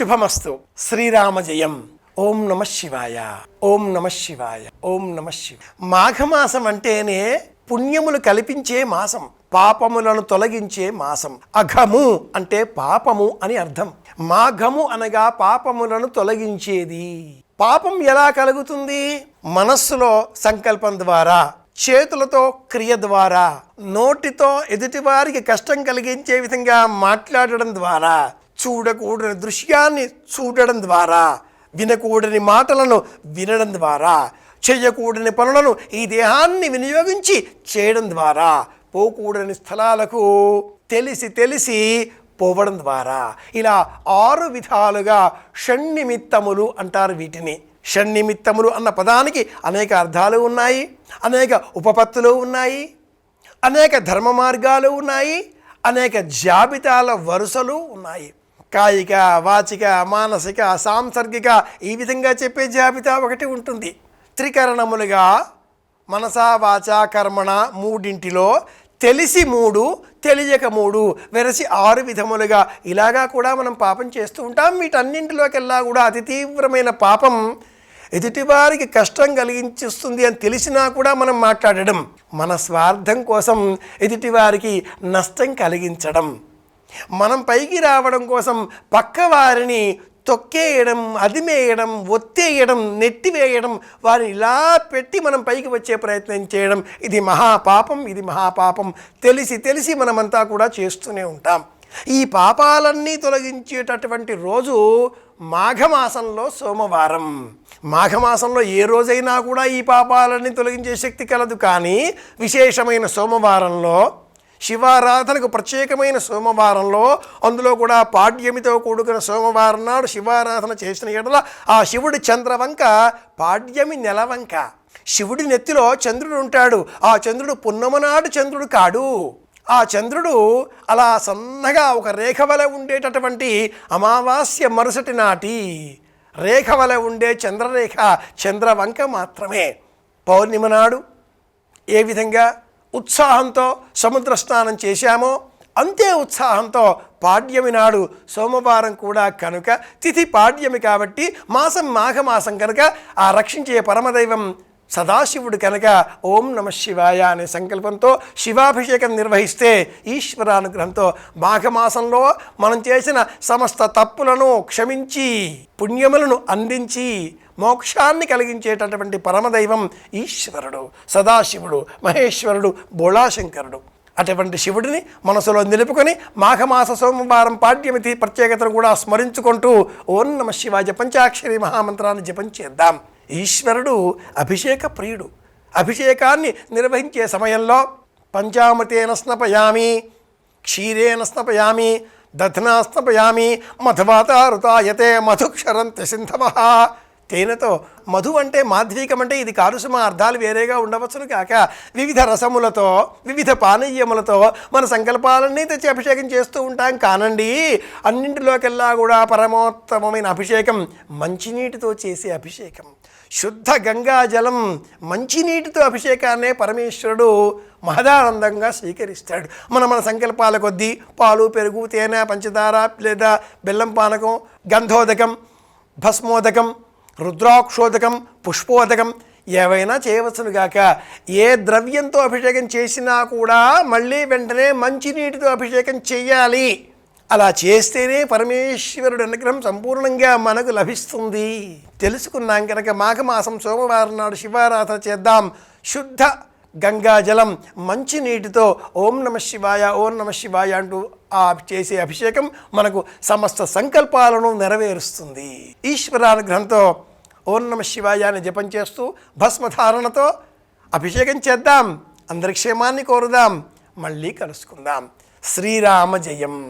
శుభమస్తు. శ్రీరామ జయం. ఓం నమ శివాయ. ఓం నమ శివాయ. ఓం నమ శివ మాఘమాసం అంటేనే పుణ్యములు కల్పించే మాసం. పాపములను తొలగించే మాసం. అఘము అంటే పాపము అని అర్థం. మాఘము అనగా పాపములను తొలగించేది. పాపం ఎలా కలుగుతుంది? మనస్సులో సంకల్పం ద్వారా చేతులతో క్రియ ద్వారా నోటితో ఎదుటివారికి కష్టం కలిగించే విధంగా మాట్లాడడం ద్వారా. చూడకూడని దృశ్యాన్ని చూడడం ద్వారా వినకూడని మాటలను వినడం ద్వారా చేయకూడని పనులను ఈ దేహాన్ని వినియోగించి చేయడం ద్వారా పోకూడని స్థలాలకు తెలిసి తెలిసి పోవడం ద్వారా. ఇలా ఆరు విధాలుగా షణ్నిమిత్తములు అంటారు వీటిని. షణ్నిమిత్తములు అన్న పదానికి అనేక అర్థాలు ఉన్నాయి అనేక ఉపపత్తులు ఉన్నాయి అనేక ధర్మ మార్గాలు ఉన్నాయి అనేక జాబితాల వరుసలు ఉన్నాయి. కాయిక వాచిక మానసిక సాంసర్గిక ఈ విధంగా చెప్పే జాబితా ఒకటి ఉంటుంది. త్రికరణములుగా మనసా వాచ కర్మణ మూడింటిలో తెలిసి మూడు తెలియక మూడు వెరసి ఆరు విధములుగా ఇలాగా కూడా మనం పాపం చేస్తూ ఉంటాం. వీటన్నింటిలోకెల్లా కూడా అతి తీవ్రమైన పాపం ఎదుటివారికి కష్టం కలిగించిస్తుంది అని తెలిసినా కూడా మనం మాట్లాడడం మన స్వార్థం కోసం ఎదుటివారికి నష్టం కలిగించడం. మనం పైకి రావడం కోసం పక్కవారిని తొక్కేయడం అదిమేయడం ఒత్తేయడం నెట్టివేయడం వారిని ఇలా పెట్టి మనం పైకి వచ్చే ప్రయత్నం చేయడం ఇది మహాపాపం ఇది మహాపాపం. తెలిసి తెలిసి మనమంతా కూడా చేస్తూనే ఉంటాం. ఈ పాపాలన్నీ తొలగించేటటువంటి రోజు మాఘమాసంలో సోమవారం. మాఘమాసంలో ఏ రోజైనా కూడా ఈ పాపాలన్నీ తొలగించే శక్తి కలదు కానీ విశేషమైన సోమవారంలో శివారాధనకు ప్రత్యేకమైన సోమవారంలో అందులో కూడా పాడ్యమితో కూడుకున్న సోమవారం నాడు శివారాధన చేసిన ఎడల ఆ శివుడి చంద్రవంక పాడ్యమి నెలవంక. శివుడి నెత్తిలో చంద్రుడు ఉంటాడు. ఆ చంద్రుడు పున్నమనాడు చంద్రుడు కాడు. ఆ చంద్రుడు అలా సన్నగా ఒక రేఖ వలె ఉండేటటువంటి అమావాస్య మరుసటి నాటి రేఖ వలె ఉండే చంద్రరేఖ చంద్రవంక మాత్రమే. పౌర్ణిమ నాడు ఏ విధంగా? ఉత్సాహంతో సముద్ర స్నానం చేశామో అంతే ఉత్సాహంతో పాడ్యమి నాడు సోమవారం కూడా కనుక తిథి పాడ్యమి కాబట్టి మాసం మాఘమాసం కనుక ఆ రక్షించే పరమదైవం సదాశివుడు కనుక ఓం నమ శివాయ అనే సంకల్పంతో శివాభిషేకం నిర్వహిస్తే ఈశ్వరానుగ్రహంతో మాఘమాసంలో మనం చేసిన సమస్త తప్పులను క్షమించి పుణ్యములను అందించి మోక్షాన్ని కలిగించేటటువంటి పరమదైవం ఈశ్వరుడు సదాశివుడు మహేశ్వరుడు బోళాశంకరుడు. అటువంటి శివుడిని మనసులో నిలుపుకొని మాఘమాస సోమవారం పాడ్యమితి ప్రత్యేకతను కూడా స్మరించుకుంటూ ఓం నమ శివాయ పంచాక్షరి మహామంత్రాన్ని జపం చేద్దాం. ఈశ్వరుడు అభిషేక ప్రియుడు. అభిషేకాన్ని నిర్వహించే సమయంలో పంచామృతేన స్నపయామి క్షీరేణ స్నపయామి దధ్నా స్నపయామి మధువాతారుతాయతే మధుక్షరంత సింధవ. తేనెతో. మధు అంటే మాధ్వీకం అంటే ఇది కారుసుమ అర్థాలు వేరేగా ఉండవచ్చును కాక వివిధ రసములతో వివిధ పానీయములతో మన సంకల్పాలన్నీ తెచ్చి అభిషేకం చేస్తూ ఉంటాం. కానండి అన్నింటిలోకెల్లా కూడా పరమోత్తమమైన అభిషేకం మంచినీటితో చేసే అభిషేకం. శుద్ధ గంగాజలం మంచినీటితో అభిషేకాన్నే పరమేశ్వరుడు మహదానందంగా స్వీకరిస్తాడు. మన మన సంకల్పాల కొద్దీ పాలు పెరుగు తేనె పంచదార లేదా బెల్లం పానకం గంధోదకం భస్మోదకం రుద్రాక్షోదకం పుష్పోదకం ఏవైనా చేయవచ్చునుగాక. ఏ ద్రవ్యంతో అభిషేకం చేసినా కూడా మళ్ళీ వెంటనే మంచినీటితో అభిషేకం చేయాలి అలా చేస్తేనే పరమేశ్వరుడు అనుగ్రహం సంపూర్ణంగా మనకు లభిస్తుంది. తెలుసుకున్నాం కనుక మాఘమాసం సోమవారం నాడు శివారాధన చేద్దాం. శుద్ధ గంగాజలం మంచినీటితో ఓం నమ శివాయ ఓం నమ శివాయ అంటూ ఆ చేసే అభిషేకం మనకు సమస్త సంకల్పాలను నెరవేరుస్తుంది. ఈశ్వరానుగ్రహంతో ఓం నమ శివాయ అని జపం చేస్తూ భస్మధారణతో అభిషేకం చేద్దాం. అందరి క్షేమాన్ని కోరుదాం. మళ్ళీ కలుసుకుందాం. శ్రీరామ జయం.